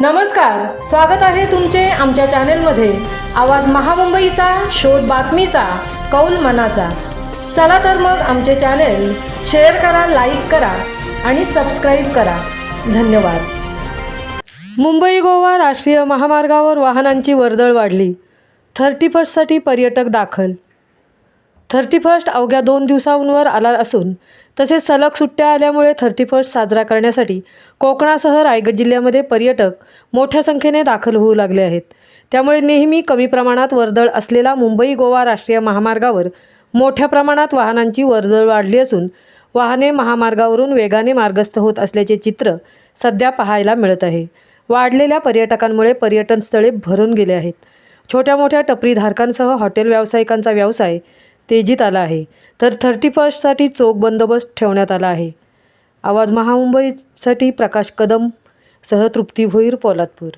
नमस्कार स्वागत आहे तुमचे आमच्या चॅनेलमध्ये. आवाज महामुंबईचा शोध बातमीचा कौल मनाचा. चला तर मग आमचे चॅनेल शेअर करा लाईक करा आणि सबस्क्राईब करा. धन्यवाद. मुंबई गोवा राष्ट्रीय महामार्गावर वाहनांची वर्दळ वाढली. थर्टी फर्स्टसाठी पर्यटक दाखल. थर्टी फर्स्ट अवघ्या दोन दिवसांवर आला असून तसेच सलग सुट्ट्या आल्यामुळे थर्टी फर्स्ट साजरा करण्यासाठी कोकणासह रायगड जिल्ह्यामध्ये पर्यटक मोठ्या संख्येने दाखल होऊ लागले आहेत. त्यामुळे नेहमी कमी प्रमाणात वर्दळ असलेला मुंबई गोवा राष्ट्रीय महामार्गावर मोठ्या प्रमाणात वाहनांची वर्दळ वाढली असून वाहने महामार्गावरून वेगाने मार्गस्थ होत असल्याचे चित्र सध्या पाहायला मिळत आहे. वाढलेल्या पर्यटकांमुळे पर्यटन स्थळे भरून गेले आहेत. छोट्या मोठ्या टपरीधारकांसह हॉटेल व्यावसायिकांचा व्यवसाय तेजीत आला आहे. तर थर्टी फर्स्टसाठी चोख बंदोबस्त ठेवण्यात आला आहे. आवाज महामुंबईसाठी प्रकाश कदम सह तृप्ती भोईर पोलादपूर.